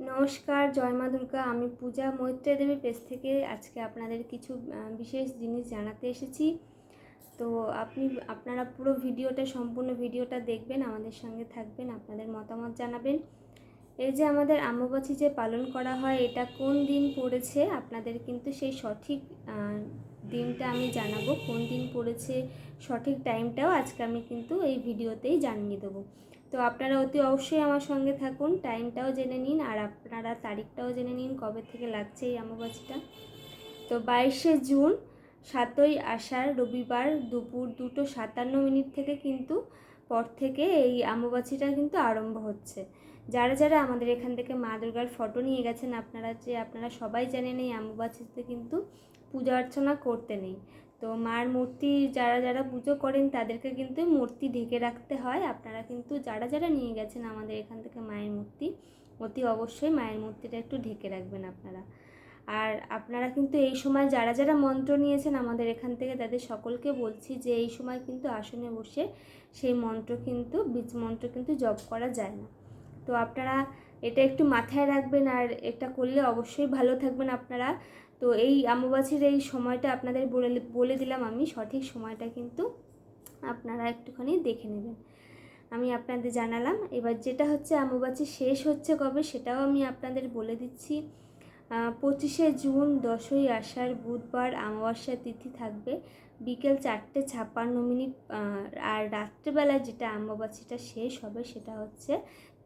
নমস্কার, জয় মা দুর্গা। আমি পূজা মৈত্রে দেবী পেজ থেকে আজকে আপনাদের কিছু বিশেষ জিনিস জানাতে এসেছি। তো আপনি, আপনারা পুরো ভিডিওটা, সম্পূর্ণ ভিডিওটা দেখবেন, আমাদের সঙ্গে থাকবেন, আপনাদের মতামত জানাবেন। এই যে আমাদের আম্বুবাচি যে পালন করা হয়, এটা কোন দিন পড়েছে? আপনাদের কিন্তু সেই সঠিক দিনটা আমি জানাব। কোন দিন পড়েছে সঠিক টাইমটাও আজকে আমি কিন্তু এই ভিডিওতেই জানিয়ে দেবো। তো আপনারা অতি অবশ্যই আমার সঙ্গে থাকুন, টাইমটাও জেনে নিন, আর আপনারা তারিখটাও জেনে নিন কবে থেকে লাগছে এই অমাবাসীটা তো বাইশে জুন, সাতই আষাঢ়, রবিবার দুপুর দুটো সাতান্ন মিনিট থেকে কিন্তু পর থেকে এই অমাবাসীটা কিন্তু আরম্ভ হচ্ছে। যারা যারা আমাদের এখান থেকে মা দুর্গার ফটো নিয়ে গেছেন, আপনারা যে আপনারা সবাই জানেন এই অমাবাসীতে কিন্তু পূজা অর্চনা করতে নেই। তো মার মূর্তি যারা যারা পুজো করেন তাদেরকে কিন্তু মূর্তি ঢেকে রাখতে হয়। আপনারা কিন্তু যারা যারা নিয়ে গেছেন আমাদের এখান থেকে মায়ের মূর্তি, অতি অবশ্যই মায়ের মূর্তিটা একটু ঢেকে রাখবেন আপনারা। আর আপনারা কিন্তু এই সময় যারা যারা মন্ত্র নিয়েছেন আমাদের এখান থেকে তাদের সকলকে বলছি যে এই সময় কিন্তু আসনে বসে সেই মন্ত্র কিন্তু, বীজ মন্ত্র কিন্তু জপ করা যায় না। তো আপনারা এটা একটু মাথায় রাখবেন আর এটা করলে অবশ্যই ভালো থাকবেন আপনারা। তো এই অমাবাসীর এই সময়টা আপনাদের বলে বলে দিলাম আমি, সঠিক সময়টা কিন্তু আপনারা একটুখানি দেখে নেবেন। আমি আপনাদের জানালাম। এবার যেটা হচ্ছে অমাবাসী শেষ হচ্ছে কবে সেটাও আমি আপনাদের বলে দিচ্ছি। পঁচিশে জুন দশই আষাঢ় বুধবার অমাবস্যা তিথি থাকবে। বিকেল চারটে ছাপ্পান্ন মিনিট আর রাত্রেবেলা যেটা অমাবাসীটা শেষ হবে সেটা হচ্ছে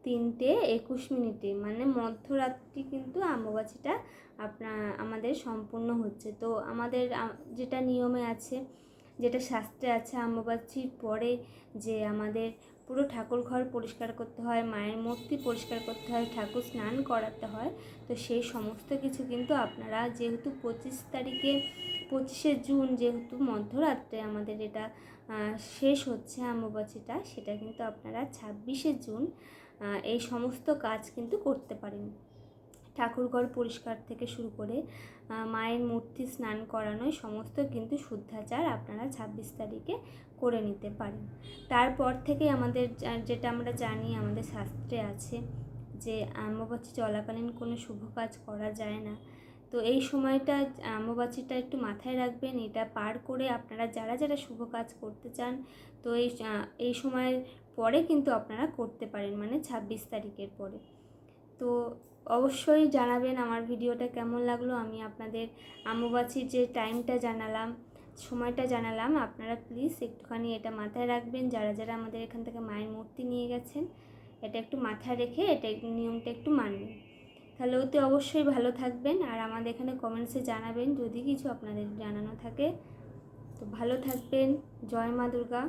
তিনটে একুশ মিনিটে মানে মধ্যরাত্রি কিন্তু অমাবাসীটা আপনার আমাদের সম্পূর্ণ হচ্ছে। তো আমাদের যেটা নিয়মে আছে, যেটা শাস্ত্রে আছে অমাবাসীর পরে যে আমাদের পুরো ঠাকুর ঘর পরিষ্কার করতে হয়, মায়ের মূর্তি পরিষ্কার করতে হয়, ঠাকুর স্নান করাতে হয়, তো সেই সমস্ত কিছু কিন্তু আপনারা যেহেতু পঁচিশ তারিখে পঁচিশে জুন যেহেতু মধ্যরাত্রে আমাদের এটা শেষ হচ্ছে অমাবাসীটা সেটা কিন্তু আপনারা ছাব্বিশে জুন এই সমস্ত কাজ কিন্তু করতে পারেন। ঠাকুরঘর পরিষ্কার থেকে শুরু করে মায়ের মূর্তি স্নান করানো এই সমস্ত কিন্তু শুদ্ধাচার আপনারা ছাব্বিশ তারিখে করে নিতে পারেন। তারপর থেকে আমাদের যেটা আমরা জানি আমাদের শাস্ত্রে আছে যে অমাবাসী চলাকালীন কোনো শুভ কাজ করা যায় না। তো এই সময়টা অমাবাসীটা একটু মাথায় রাখবেন। এটা পার করে আপনারা যারা যারা শুভ কাজ করতে চান, তো এই এই সময়ের পরে কিন্তু আপনারা করতে পারেন মানে ছাব্বিশ তারিখের পরে। তো অবশ্যই জানাবেন আমার ভিডিওটা কেমন লাগল। আমি আপনাদের অমাবাসীর যে টাইমটা জানালাম, সময়টা জানালাম, আপনারা প্লিজ একটুখানি এটা মাথায় রাখবেন। যারা যারা আমাদের এখান থেকে মায়ের মূর্তি নিয়ে গেছেন, এটা একটু মাথায় রেখে এটা নিয়মটা একটু মানবেন। অতি অবশ্যই ভালো থাকবেন আর আমাদের এখানে কমেন্টসে জানাবেন যদি কিছু আপনাদের জানানো থাকে। তো ভালো থাকবেন। জয় মা দুর্গা।